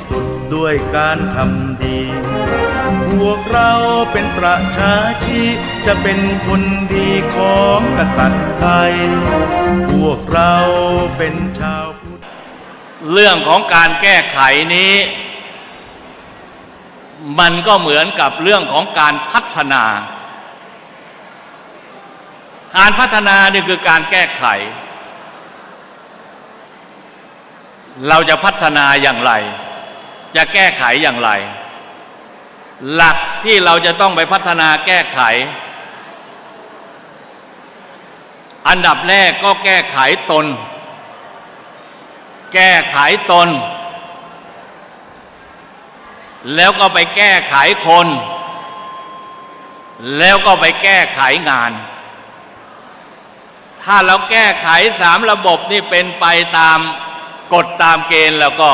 บริสุทธิ์ด้วยการทำดี พวกเราเป็นประชาชีจะเป็นคนดีของกษัตริย์ไทย พวกเราเป็นชาวพุทธ เรื่องของการแก้ไขนี้ มันก็เหมือนกับเรื่องของการพัฒนา การพัฒนานี่คือการแก้ไขเราจะพัฒนาอย่างไร จะแก้ไขอย่างไร หลักที่เราจะต้องไปพัฒนาแก้ไข อันดับแรกก็แก้ไขตน แก้ไขตน แล้วก็ไปแก้ไขคน แล้วก็ไปแก้ไขงาน ถ้าเราแก้ไขสามระบบนี่เป็นไปตามกฎตามเกณฑ์แล้วก็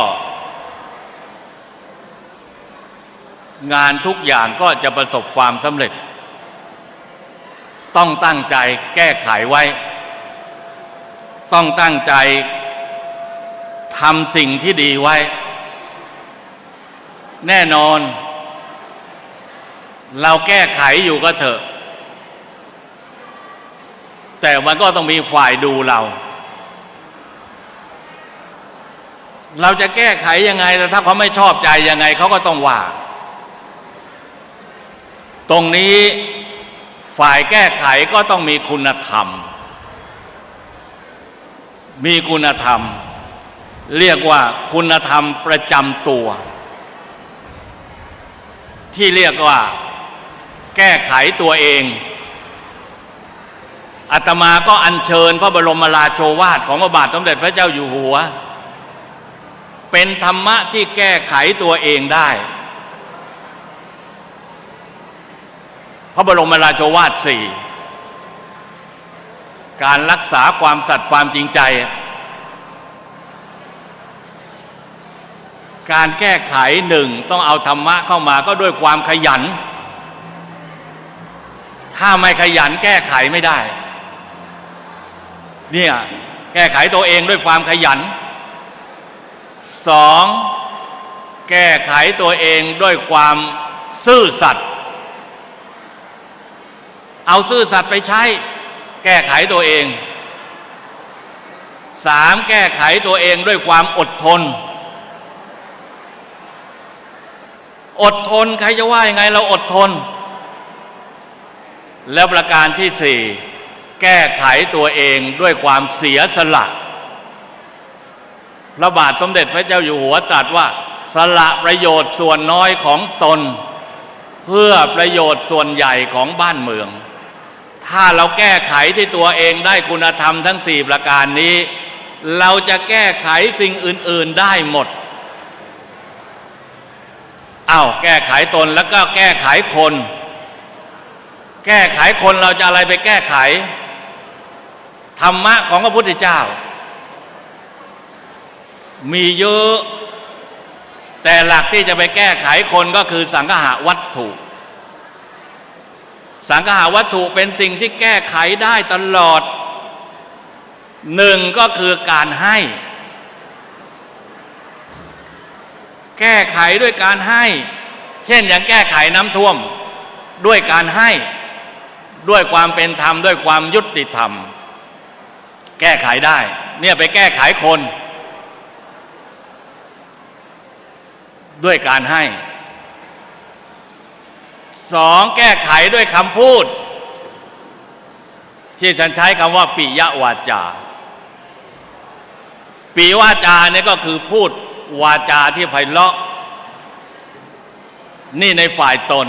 งานทุกอย่างก็จะประสบความสำเร็จ ต้องตั้งใจแก้ไขไว้ ต้องตั้งใจทำสิ่งที่ดีไว้ แน่นอน เราแก้ไขอยู่ก็เถอะ แต่มันก็ต้องมีฝ่ายดูเรา เราจะแก้ไขยังไงแต่ถ้าเขาไม่ชอบใจยังไงเขาก็ต้องว่า ตรงนี้ฝ่ายแก้ไขก็ต้องมีคุณธรรม มีคุณธรรม เรียกว่าคุณธรรมประจำตัว ที่เรียกว่า แก้ไขตัวเองอาตมาก็อัญเชิญพระบรมราโชวาทของพระบาทสมเด็จพระเจ้าอยู่หัว เป็นธรรมะที่แก้ไขตัวเองได้ พระบรมราโชวาทสี่การรักษาความสัตย์ความจริงใจ การแก้ไขหนึ่งต้องเอาธรรมะเข้ามาก็ด้วยความขยัน ถ้าไม่ขยันแก้ไขไม่ได้ เนี่ยแก้ไขตัวเองด้วยความขยันสองแก้ไขตัวเองด้วยความซื่อสัตย์ เอาซื่อสัตย์ไปใช้ แก้ไขตัวเองสามแก้ไขตัวเองด้วยความอดทน อดทนใครจะว่ายังไงเราอดทน แล้วประการที่สี่แก้ไขตัวเองด้วยความเสียสละพระบาทสมเด็จพระเจ้าอยู่หัวตรัสว่า สละประโยชน์ส่วนน้อยของตน เพื่อประโยชน์ส่วนใหญ่ของบ้านเมือง ถ้าเราแก้ไขที่ตัวเองได้คุณธรรมทั้งสี่ประการนี้ เราจะแก้ไขสิ่งอื่น ๆได้หมดเอาวแก้ไขตนแล้วก็แก้ไขคน แก้ไขคนเราจะอะไรไปแก้ไข ธรรมะของพระพุทธเจ้า มีเยอะ แต่หลักที่จะไปแก้ไขคนก็คือสังหาวัตถุ สังหาวัตถุเป็นสิ่งที่แก้ไขได้ตลอดหนึ่งก็คือการให้ แก้ไขด้วยการให้ เช่นอย่างแก้ไขน้ำท่วมด้วยการให้ ด้วยความเป็นธรรมด้วยความยุติธรรม แก้ไขได้ เนี่ยไปแก้ไขคน ด้วยการให้ สองแก้ไขด้วยคำพูด ที่ฉันใช้คำว่าปิยวาจาปีวาจาเนี่ยก็คือพูดวาจาที่ไพเราะ นี่ในฝ่ายตน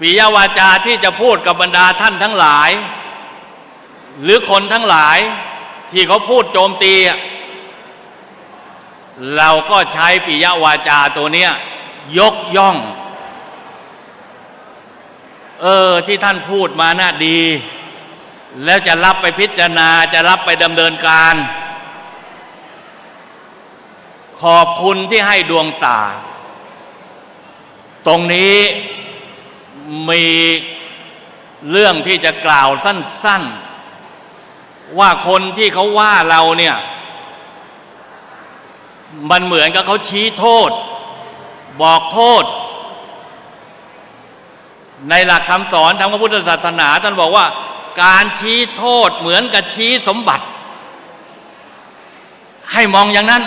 ปิยวาจาที่จะพูดกับบรรดาท่านทั้งหลาย หรือคนทั้งหลายที่เขาพูดโจมตี เราก็ใช้ปิยวาจาตัวเนี้ยยกย่อง เออที่ท่านพูดมาน่าดี แล้วจะรับไปพิจารณาจะรับไปดำเนินการ ขอบคุณที่ให้ดวงตา ตรงนี้มีเรื่องที่จะกล่าวสั้น ๆ ว่าคนที่เขาว่าเราเนี่ย มันเหมือนกับเขาชี้โทษ บอกโทษ ในหลักคำสอนทางพระพุทธศาสนาท่านบอกว่า การชี้โทษเหมือนกับชี้สมบัติ ให้มองอย่างนั้น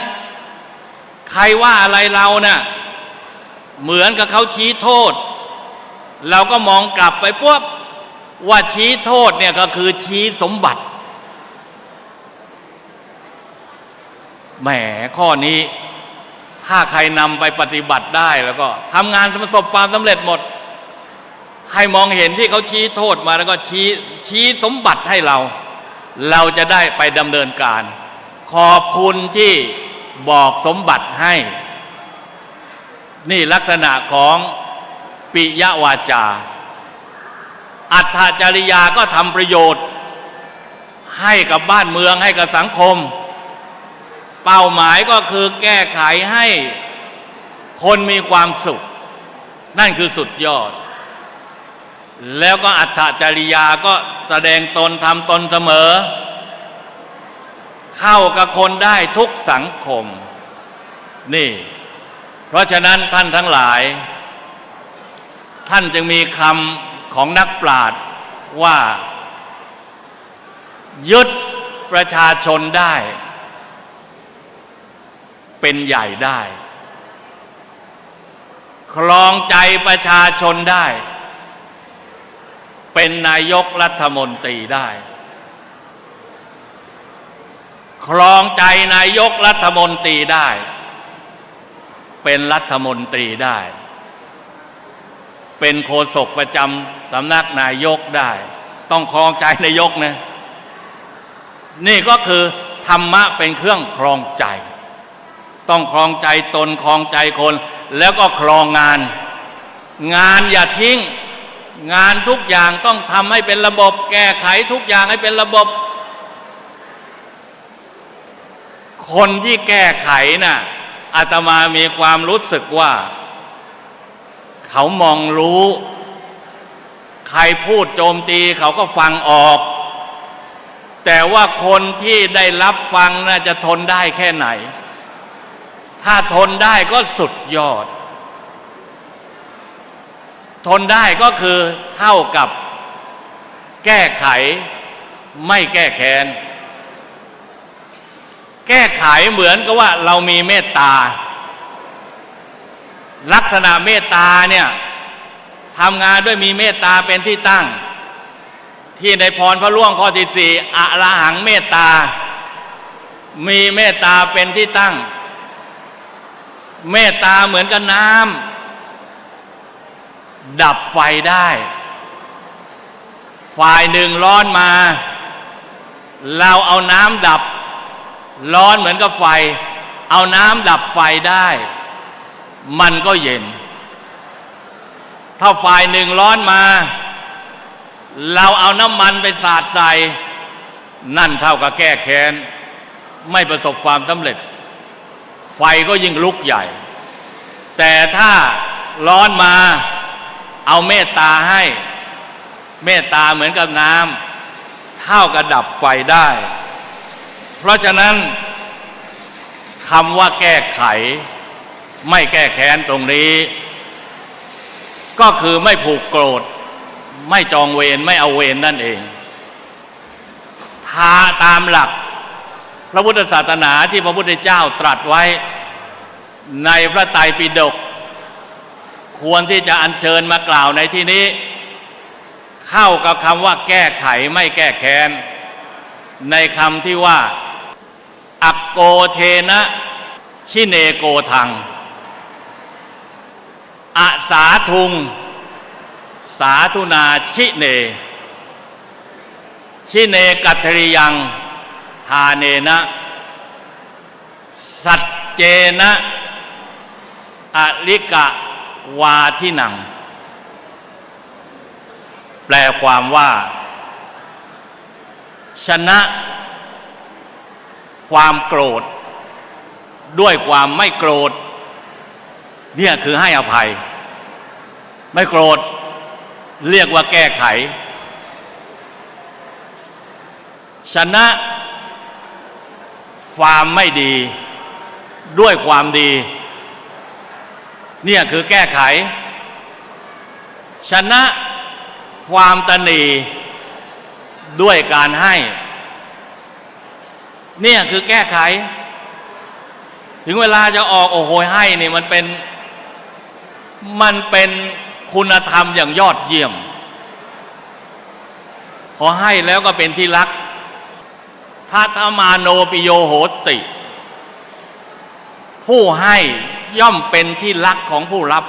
ใครว่าอะไรเราเนะ่ะเหมือนกับเขาชี้โทษ เราก็มองกลับไปพวกว่าชี้โทษเนี่ยก็คือชี้สมบัติแหมข้อนี้ ถ้าใครนำไปปฏิบัติได้แล้วก็ทำงานประสบความสำเร็จหมด ให้มองเห็นที่เขาชี้โทษมาแล้วก็ชี้ชี้สมบัติให้เรา เราจะได้ไปดำเนินการ ขอบคุณที่บอกสมบัติให้ นี่ลักษณะของปิยวาจา อัตจริยาก็ทำประโยชน์ ให้กับบ้านเมืองให้กับสังคม เป้าหมายก็คือแก้ไขให้คนมีความสุข นั่นคือสุดยอด แล้วก็อัตถจริยาก็แสดงตนทำตนเสมอ เข้ากับคนได้ทุกสังคม นี่ เพราะฉะนั้นท่านทั้งหลาย ท่านจึงมีคำของนักปราชญ์ว่า ยึดประชาชนได้ เป็นใหญ่ได้ครองใจประชาชนได้ เป็นนายกรัฐมนตรีได้ ครองใจนายกรัฐมนตรีได้ เป็นรัฐมนตรีได้ เป็นโฆษกประจำสำนักนายกได้ ต้องครองใจนายกนะนี่ก็คือธรรมะเป็นเครื่องครองใจ ต้องครองใจตนครองใจคน แล้วก็ครองงาน งานอย่าทิ้ง งานทุกอย่างต้องทำให้เป็นระบบ แก้ไขทุกอย่างให้เป็นระบบ คนที่แก้ไขน่ะอาตมามีความรู้สึกว่า เขามองรู้ ใครพูดโจมตีเขาก็ฟังออก แต่ว่าคนที่ได้รับฟังน่าจะทนได้แค่ไหน ถ้าทนได้ก็สุดยอด ทนได้ก็คือเท่ากับแก้ไขไม่แก้แค้น แก้ไขเหมือนกับว่าเรามีเมตตา ลักษณะเมตตาเนี่ยทำงานด้วยมีเมตตาเป็นที่ตั้ง ที่ในพรพระล่วงข้อที่สี่อะระหังเมตตา มีเมตตาเป็นที่ตั้ง เมตตาเหมือนกับน้ำ ดับไฟได้ ฝ่ายหนึ่งร้อนมา เราเอาน้ำดับ ร้อนเหมือนกับไฟ เอาน้ำดับไฟได้ มันก็เย็น ถ้าฝ่ายหนึ่งร้อนมา เราเอาน้ำมันไปสาดใส่ นั่นเท่ากับแก้แค้น ไม่ประสบความสำเร็จ ไฟก็ยิ่งลุกใหญ่ แต่ถ้าร้อนมา เอาเมตตาให้ เมตตาเหมือนกับน้ำเท่ากับดับไฟได้ เพราะฉะนั้นคำว่าแก้ไข ไม่แก้แค้นตรงนี้ ก็คือไม่ผูกโกรธ ไม่จองเวรไม่เอาเวรนนั่นเองทาตามหลัก พระพุทธศาสนาที่พระพุทธเจ้าตรัสไว้ในพระไตรปิฎก ควรที่จะอัญเชิญมากล่าวในที่นี้ เข้ากับคำว่าแก้ไขไม่แก้แค้น ในคำที่ว่า อักโกเทนะชิเนโกทังอาสาทุง สาธุนาชิเน ชิเนกัตริยัง ทาเนนะ สัจเจนะอลิกะ วาทินัง แปลความว่า ชนะ ความโกรธ ด้วยความไม่โกรธ เนี่ยคือให้อภัย ไม่โกรธ เรียกว่าแก้ไข ชนะความไม่ดี ด้วยความดี เนี่ยคือแก้ไข ชนะความตนีด้วยการให้ เนี่ยคือแก้ไข ถึงเวลาจะออกโอ้โหให้นี่มันเป็น มันเป็นคุณธรรมอย่างยอดเยี่ยม พอให้แล้วก็เป็นที่รักทัตมาโนปิโยโหติ ผู้ให้ ย่อมเป็นที่รักของผู้รับ